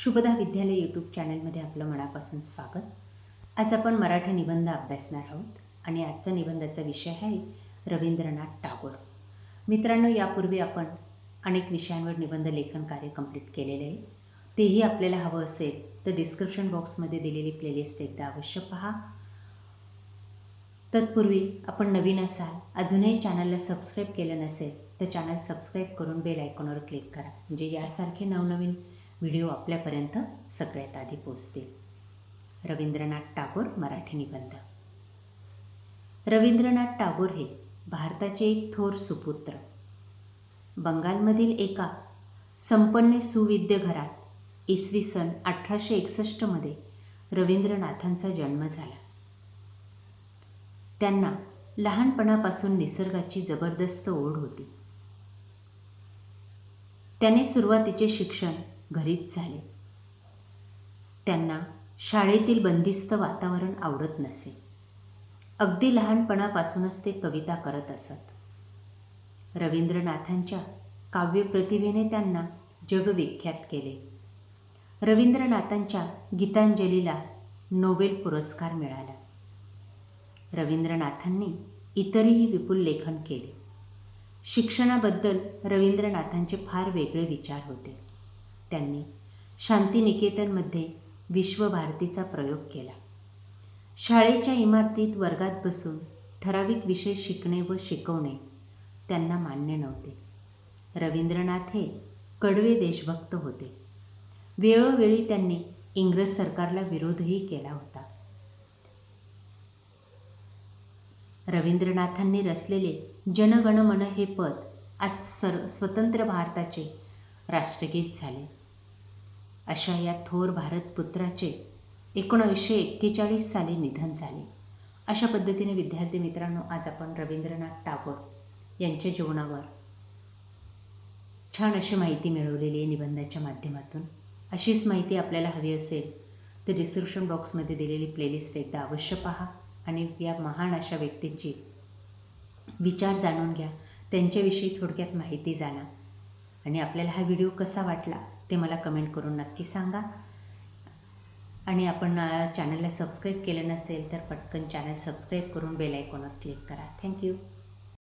शुभदा विद्यालय यूट्यूब चॅनलमध्ये आपलं मनापासून स्वागत. आज आपण मराठी निबंध अभ्यासणार आहोत आणि आजचा निबंधाचा विषय आहे रवींद्रनाथ टागोर. मित्रांनो यापूर्वी आपण अनेक विषयांवर निबंध लेखन कार्य कंप्लीट केलेले आहे. तेही आपल्याला हवं असेल तर डिस्क्रिप्शन बॉक्समध्ये दिलेली प्लेलिस्ट एकदा अवश्य पहा. तत्पूर्वी आपण नवीन असाल अजूनही चॅनलला सबस्क्राईब केलं नसेल तर चॅनल सबस्क्राईब करून बेल आयकॉनवर क्लिक करा. म्हणजे यासारखे नवनवीन व्हिडिओ आपल्यापर्यंत सगळ्यात आधी पोचतील रवींद्रनाथ टागोर मराठी निबंध. रवींद्रनाथ टागोर हे भारताचे एक थोर सुपुत्र. बंगालमधील एका संपन्न सुविद्य घरात इसवी सन अठराशे एकसष्टमध्ये रवींद्रनाथांचा जन्म झाला. त्यांना लहानपणापासून निसर्गाची जबरदस्त ओढ होती. त्याने सुरुवातीचे शिक्षण घरीच झाले. त्यांना शाळेतील बंदिस्त वातावरण आवडत नसे. अगदी लहानपणापासूनच ते कविता करत असत. रवींद्रनाथांच्या काव्यप्रतिभेने त्यांना जगविख्यात केले. रवींद्रनाथांच्या गीतांजलीला नोबेल पुरस्कार मिळाला. रवींद्रनाथांनी इतरही विपुल लेखन केले. शिक्षणाबद्दल रवींद्रनाथांचे फार वेगळे विचार होते. त्यांनी शांतिनिकेतनमध्ये विश्वभारतीचा प्रयोग केला. शाळेच्या इमारतीत वर्गात बसून ठराविक विषय शिकणे व शिकवणे त्यांना मान्य नव्हते. रवींद्रनाथ हे कडवे देशभक्त होते. वेळोवेळी त्यांनी इंग्रज सरकारला विरोधही केला होता. रवींद्रनाथांनी रचलेले जनगणमन हे पद आज सर स्वतंत्र भारताचे राष्ट्रगीत झाले. अशा या थोर भारतपुत्राचे एकोणावीसशे एक्केचाळीस साली निधन झाले. अशा पद्धतीने विद्यार्थी मित्रांनो आज आपण रवींद्रनाथ टागोर यांच्या जीवनावर छान अशी माहिती मिळवलेली आहे निबंधाच्या माध्यमातून. अशीच माहिती आपल्याला हवी असेल तर डिस्क्रिप्शन बॉक्समध्ये दिलेली प्लेलिस्ट एकदा अवश्य पहा आणि या महान अशा व्यक्तींची विचार जाणून घ्या. त्यांच्याविषयी थोडक्यात माहिती जाणा. आणि आपल्याला हा व्हिडिओ कसा वाटला ते मला कमेंट करून नक्की सांगा. आणि आपण चॅनलला सबस्क्राईब केलं नसेल तर पटकन चॅनल सबस्क्राईब करून बेल आयकॉनवर क्लिक करा. Thank you